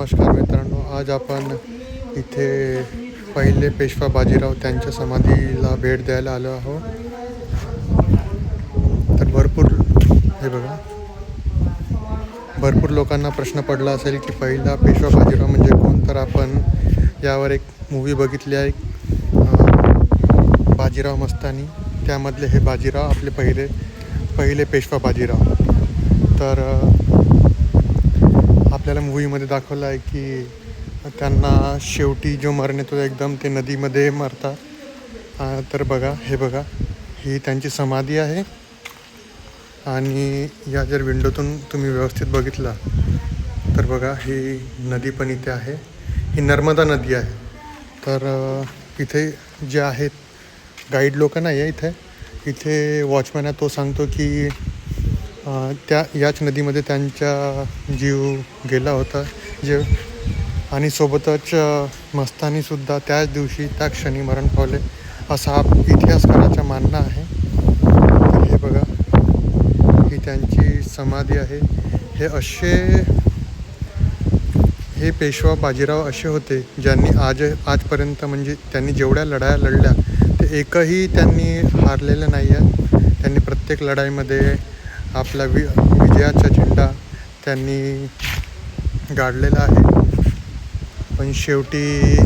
नमस्कार मित्रांनो आज आपण इथे पहिले पेशवा बाजीराव त्यांच्या समाधीला भेट द्यायला आलो आहोत. तर भरपूर हे बघा. भरपूर लोकांना प्रश्न पडला असेल की पहिला पेशवा बाजीराव म्हणजे कोण? तर आपण यावर एक मूवी बघितली आहे. बाजीराव मस्तानी. त्यामधले हे बाजीराव आपले पहिले पहिले पेशवा बाजीराव. तर आपल्याला मूवीमध्ये दाखवलं आहे की त्यांना शेवटी जो मरण येतो एकदम ते नदीमध्ये मरतात. तर बघा हे बघा ही त्यांची समाधी आहे. आणि या जर विंडोतून तुम्ही व्यवस्थित बघितला तर बघा ही नदी पण इथे आहे. ही नर्मदा नदी आहे. तर इथे जे आहेत गाईड लोक नाही आहे इथे. इथे वॉचमॅन आहे तो सांगतो की त्या याच नदीमध्ये त्यांचा जीव गेला होता. जे आणि सोबतच मस्तानीसुद्धा त्याच दिवशी त्या क्षणी मरण पावले. असा हा इतिहासकाराचं मानणं आहे. तर हे बघा ही त्यांची समाधी आहे. हे असे हे पेशवा बाजीराव असे होते ज्यांनी आज आजपर्यंत म्हणजे त्यांनी जेवढ्या लढाया लढल्या ते एकही त्यांनी हारलेलं नाही आहे त्यांनी प्रत्येक लढाईमध्ये आपला वि विजयाचा झेंडा त्यांनी गाडलेला आहे. पण शेवटी